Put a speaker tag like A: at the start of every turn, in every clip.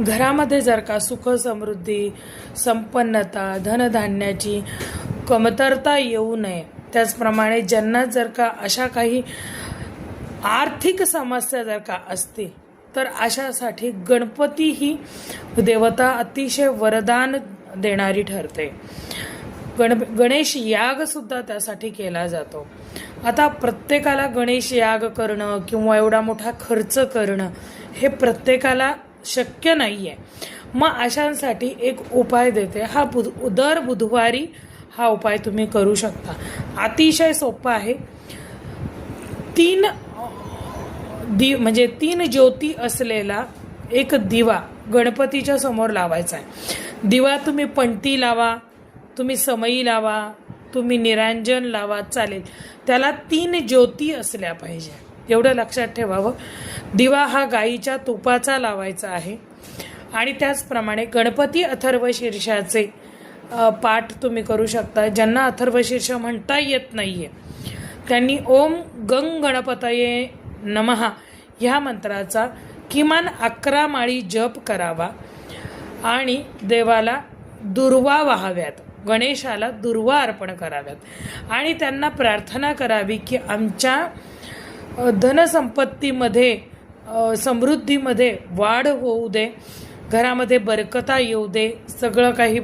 A: घरामध्ये जर का सुख समृद्धी संपन्नता धनधान्याची कमतरता येऊ नये त्याचप्रमाणे ज्यांना जर का अशा काही आर्थिक समस्या जर का असतील तर अशासाठी गणपती ही देवता अतिशय वरदान देणारी ठरते. गण गणेश यागसुद्धा त्यासाठी केला जातो. आता प्रत्येकाला गणेश याग करणं किंवा एवढा मोठा खर्च करणं हे प्रत्येकाला शक्य नाही आहे मग अशांसाठी एक उपाय देते. हा बुध दर बुधवारी हा उपाय तुम्ही करू शकता. अतिशय सोपा आहे. तीन दि म्हणजे तीन ज्योती असलेला एक दिवा गणपतीच्या समोर लावायचा आहे. दिवा तुम्ही पंटी लावा तुम्ही समई लावा तुम्ही निरांजन लावा चालेल. त्याला तीन ज्योती असल्या पाहिजे. एवढं लक्षात ठेवावं. दिवा हा गाईच्या तुपाचा लावायचा आहे. आणि त्याचप्रमाणे गणपती अथर्व शीर्षाचे पाठ तुम्ही करू शकता. ज्यांना अथर्व शीर्ष म्हणता येत नाही आहे त्यांनी ओम गंग गणपतये नमहा ह्या मंत्राचा किमान अकरा माळी जप करावा. आणि देवाला दुर्वा वाहाव्यात. गणेशाला दुर्वा अर्पण कराव्यात. आणि त्यांना प्रार्थना करावी की आमच्या धनसंपत्तीमध्ये समृद्धीमध्ये वाढ होऊ दे घरामध्ये बरकता येऊ दे सगळं काही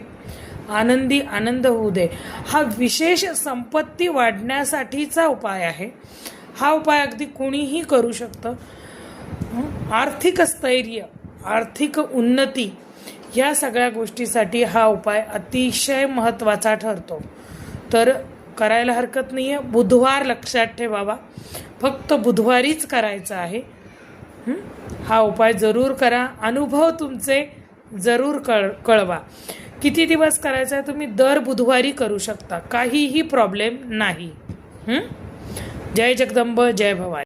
A: आनंदी आनंद होऊ दे. हा विशेष संपत्ती वाढण्यासाठीचा उपाय आहे. हा उपाय अगदी कुणीही करू शकतं. आर्थिक स्थैर्य आर्थिक उन्नती या सगळ्या गोष्टीसाठी हा उपाय अतिशय महत्त्वाचा ठरतो. तर करायला हरकत नाही आहे बुधवार लक्षात ठेवावा फक्त बुधवारीच करायचा आहे. हा? उपाय जरूर करा. अनुभव तुमचे जरूर कळ कळवा. किती दिवस करायचा आहे तुम्ही? दर बुधवारी करू शकता. काहीही प्रॉब्लेम नाही. जय जगदंब जय भवानी.